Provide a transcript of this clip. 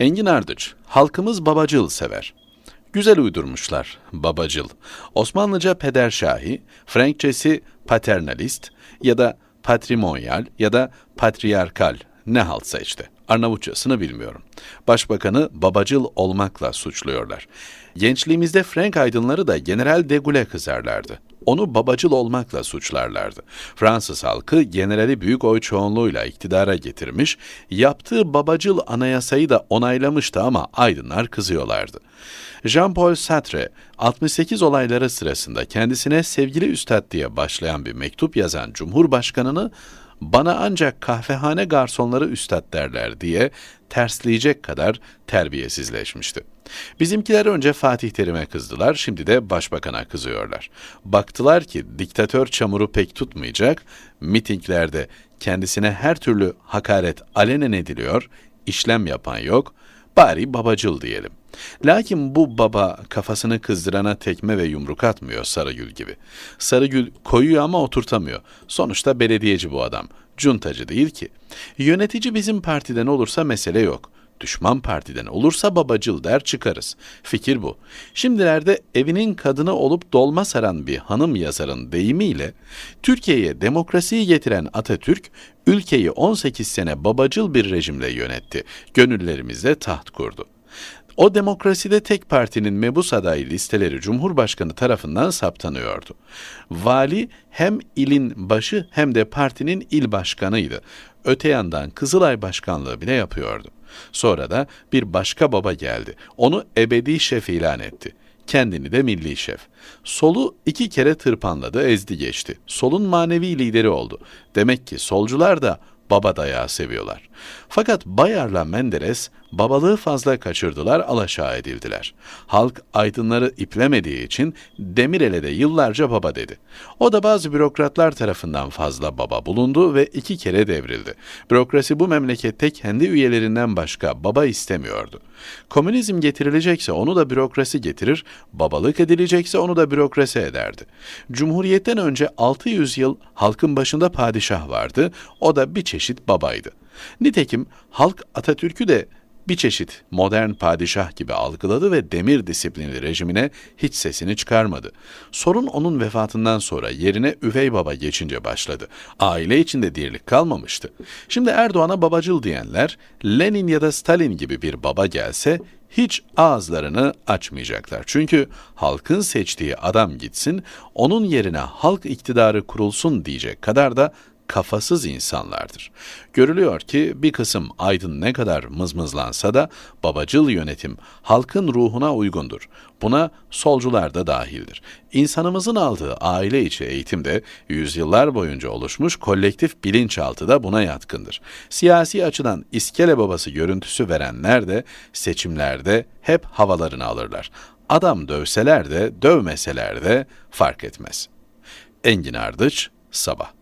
Engin Ardıç, halkımız babacıl sever. Güzel uydurmuşlar, babacıl. Osmanlıca pederşahi, Frenkçesi paternalist ya da patrimonyal ya da patriarkal ne haltsa işte. Arnavutçasını bilmiyorum. Başbakanı babacıl olmakla suçluyorlar. Gençliğimizde Frank aydınları da General de Gaulle kızarlardı. Onu babacıl olmakla suçlarlardı. Fransız halkı generali büyük oy çoğunluğuyla iktidara getirmiş, yaptığı babacıl anayasayı da onaylamıştı ama aydınlar kızıyorlardı. Jean-Paul Sartre, 68 olayları sırasında kendisine sevgili üstad diye başlayan bir mektup yazan Cumhurbaşkanını bana ancak kahvehane garsonları üstad derler diye tersleyecek kadar terbiyesizleşmişti. Bizimkiler önce Fatih Terim'e kızdılar, şimdi de başbakana kızıyorlar. Baktılar ki diktatör çamuru pek tutmayacak, mitinglerde kendisine her türlü hakaret alenen ediliyor, işlem yapan yok, bari babacıl diyelim. Lakin bu baba kafasını kızdırana tekme ve yumruk atmıyor Sarıgül gibi. Sarıgül koyuyor ama oturtamıyor. Sonuçta belediyeci bu adam. Cuntacı değil ki. Yönetici bizim partiden olursa mesele yok. Düşman partiden olursa babacıl der çıkarız. Fikir bu. Şimdilerde evinin kadını olup dolma saran bir hanım yazarın deyimiyle Türkiye'ye demokrasiyi getiren Atatürk ülkeyi 18 sene babacıl bir rejimle yönetti. Gönüllerimizde taht kurdu. O demokraside tek partinin mebus adayı listeleri Cumhurbaşkanı tarafından saptanıyordu. Vali hem ilin başı hem de partinin il başkanıydı. Öte yandan Kızılay Başkanlığı bile yapıyordu. Sonra da bir başka baba geldi. Onu ebedi şef ilan etti. Kendini de milli şef. Solu iki kere tırpanladı, ezdi geçti. Solun manevi lideri oldu. Demek ki solcular da baba dayağı seviyorlar. Fakat Bayar'la Menderes babalığı fazla kaçırdılar, alaşağı edildiler. Halk aydınları iplemediği için Demirel'e de yıllarca baba dedi. O da bazı bürokratlar tarafından fazla baba bulundu ve iki kere devrildi. Bürokrasi bu memlekette kendi üyelerinden başka baba istemiyordu. Komünizm getirilecekse onu da bürokrasi getirir, babalık edilecekse onu da bürokrasi ederdi. Cumhuriyetten önce 600 yıl halkın başında padişah vardı, o da bir çeşit babaydı. Nitekim halk Atatürk'ü de bir çeşit modern padişah gibi algıladı ve demir disiplinli rejimine hiç sesini çıkarmadı. Sorun onun vefatından sonra yerine üvey baba geçince başladı. Aile içinde dirlik kalmamıştı. Şimdi Erdoğan'a babacıl diyenler, Lenin ya da Stalin gibi bir baba gelse hiç ağızlarını açmayacaklar. Çünkü halkın seçtiği adam gitsin, onun yerine halk iktidarı kurulsun diyecek kadar da kafasız insanlardır. Görülüyor ki bir kısım aydın ne kadar mızmızlansa da babacıl yönetim halkın ruhuna uygundur. Buna solcular da dahildir. İnsanımızın aldığı aile içi eğitimde yüzyıllar boyunca oluşmuş kolektif bilinçaltı da buna yatkındır. Siyasi açıdan iskele babası görüntüsü verenler de seçimlerde hep havalarını alırlar. Adam dövseler de dövmeseler de fark etmez. Engin Ardıç, Sabah